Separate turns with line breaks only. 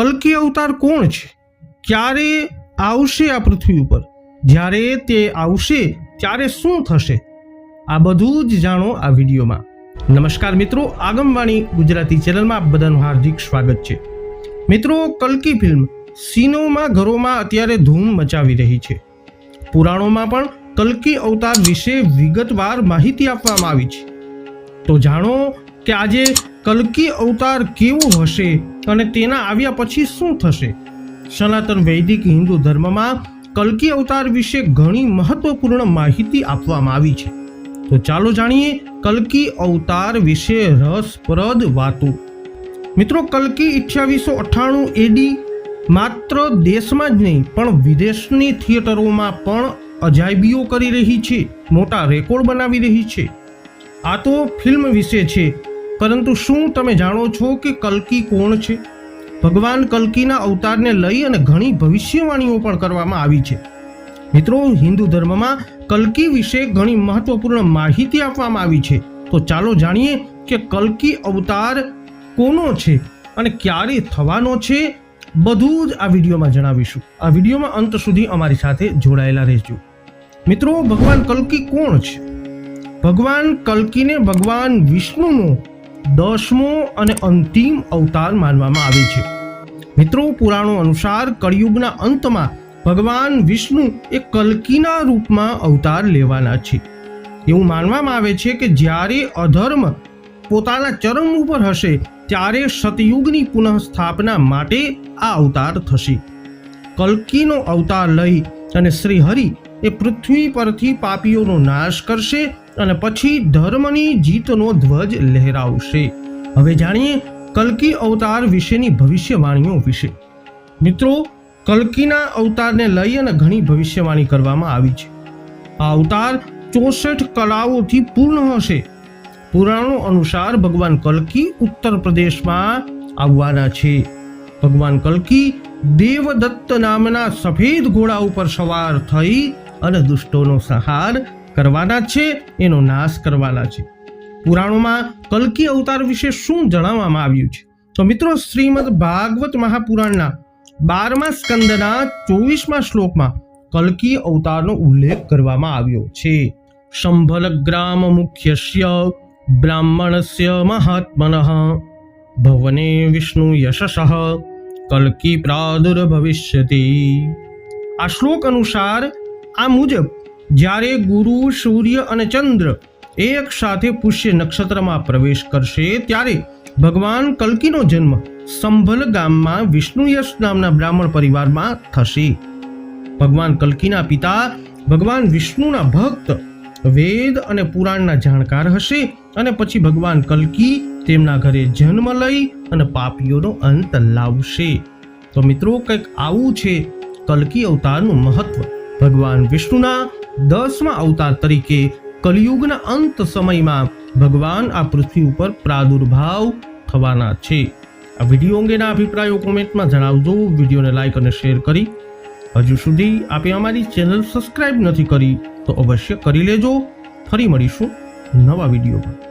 કલ્કી અવતાર કોણ છે? ક્યારે આવશે આ પૃથ્વી ઉપર? જ્યારે તે આવશે, ત્યારે શું થશે? આ બધું જ જાણો આ વિડીયોમાં. નમસ્કાર મિત્રો, આગમવાણી ગુજરાતી ચેનલમાં બધાનું હાર્દિક સ્વાગત છે. મિત્રો, કલ્કી ફિલ્મ સિનોમાં ઘરોમાં અત્યારે ધૂમ મચાવી રહી છે. પુરાણોમાં પણ કલ્કી અવતાર વિશે વિગતવાર માહિતી આપવામાં આવી છે. તો જાણો કે આજે કલ્કી અવતાર કેવો હશે અને તેના આવ્યા પછી શું થશે? સનાતન વૈદિક હિન્દુ ધર્મમાં કલ્કી અવતાર વિશે ઘણી મહત્વપૂર્ણ માહિતી આપવામાં આવી છે. તો ચાલો જાણીએ કલ્કી અવતાર વિશે રસપ્રદ વાતો. મિત્રો, કલ્કી અઠ્યાવીસો અઠ્ઠાણું એડી માત્ર દેશમાં જ નહીં, પણ વિદેશની થિયેટરોમાં પણ અજાયબીઓ કરી રહી છે, મોટા રેકોર્ડ બનાવી રહી છે. આ તો ફિલ્મ વિશે છે. પરંતુ શું તમે જાણો છો કે કલ્કી કોણ છે? ભગવાન કલ્કીના અવતારને લઈ અને ઘણી ભવિષ્યવાણીઓ પણ કરવામાં આવી છે. મિત્રો, હિન્દુ ધર્મમાં કલ્કી વિશે ઘણી મહત્વપૂર્ણ માહિતી આપવામાં આવી છે. તો ચાલો જાણીએ કે કલ્કી અવતાર કોનો છે અને ક્યારે થવાનો છે? બધું જ આ વિડીયોમાં જણાવીશું. આ વિડીયોમાં અંત સુધી અમારી સાથે જોડાયેલા રહેજો. મિત્રો, ભગવાન કલ્કી કોણ છે? ભગવાન કલ્કીને ભગવાન વિષ્ણુનો દસમો અને અંતિમ અવતાર માનવામાં આવે છે. મિત્રો, પુરાણો અનુસાર કળિયુગના અંતમાં ભગવાન વિષ્ણુ એ કલ્કીના રૂપમાં અવતાર લેવાના છે. એવું માનવામાં આવે છે કે જ્યારે અધર્મ પોતાના ચરમ ઉપર હશે, ત્યારે સતયુગની પુનઃસ્થાપના માટે આ અવતાર થશે. કલ્કીનો અવતાર લઈ અને શ્રી હરિ એ પૃથ્વી પરથી પાપીઓનો નાશ કરશે અને પછી ધર્મની જીતનો ધ્વજ લહેરાવશે. હવે જાણીએ કલ્કી અવતાર વિશેની ભવિષ્યવાણીઓ વિશે. મિત્રો, કલ્કીના અવતારને લઈ અને ઘણી ભવિષ્યવાણી કરવામાં આવી છે. આ અવતાર ચોસઠ કલાઓથી પૂર્ણ હશે. પુરાણો અનુસાર ભગવાન કલ્કી ઉત્તર પ્રદેશમાં આવવાના છે. ભગવાન કલ્કી દેવદત્ત નામના સફેદ ઘોડા ઉપર સવાર થઈ અને દુષ્ટોનો સંહાર કરવાના છે, એનો નાશ કરવાના છે. પુરાણોમાં કલ્કી અવતાર વિશે શું જણાવવામાં આવ્યું છે? તો મિત્રો, શ્રીમદ ભાગવત મહાપુરાણના બારમા સ્કંદના ચોવીસમા શ્લોકમાં કલ્કી અવતારનો ઉલ્લેખ કરવામાં આવ્યો છે. સંભલ ગ્રામ મુખ્યસ્ય બ્રાહ્મણસ્ય મહાત્મન, ભવને વિષ્ણુ યશસ, કલ્કી પ્રાદુર્ભવિષ્યતિ. આ શ્લોક અનુસાર આ મુજબ જ્યારે ગુરુ, સૂર્ય અને ચંદ્ર એક સાથે પુષ્ય નક્ષત્રમાં પ્રવેશ કરશે, ત્યારે ભગવાન કલ્કીનો જન્મ સંભલ ગામમાં વિષ્ણુયશ નામના બ્રાહ્મણ પરિવારમાં થશે. ભગવાન કલ્કીના પિતા, ભગવાન વિષ્ણુના ભક્ત વેદ અને પુરાણના જાણકાર હશે અને પછી ભગવાન કલ્કી તેમના ઘરે જન્મ લઈ અને પાપીઓનો અંત લાવશે. તો મિત્રો કંઈક આવું છે કલ્કી અવતારનું મહત્વ. ભગવાન વિષ્ણુના દસમા અવતાર તરીકે કલિયુગના અંત સમયમાં ભગવાન આ પૃથ્વી ઉપર પ્રાદુર્ભાવ થવાના છે. આ વીડિયો અંગેના અભિપ્રાયો કોમેન્ટમાં જણાવજો. વિડીયોને લાઇક અને શેર કરી હજુ સુધી આપે અમારી ચેનલ સબસ્ક્રાઇબ નથી કરી તો અવશ્ય કરી લેજો. ફરી મળીશું નવા વિડીયોમાં.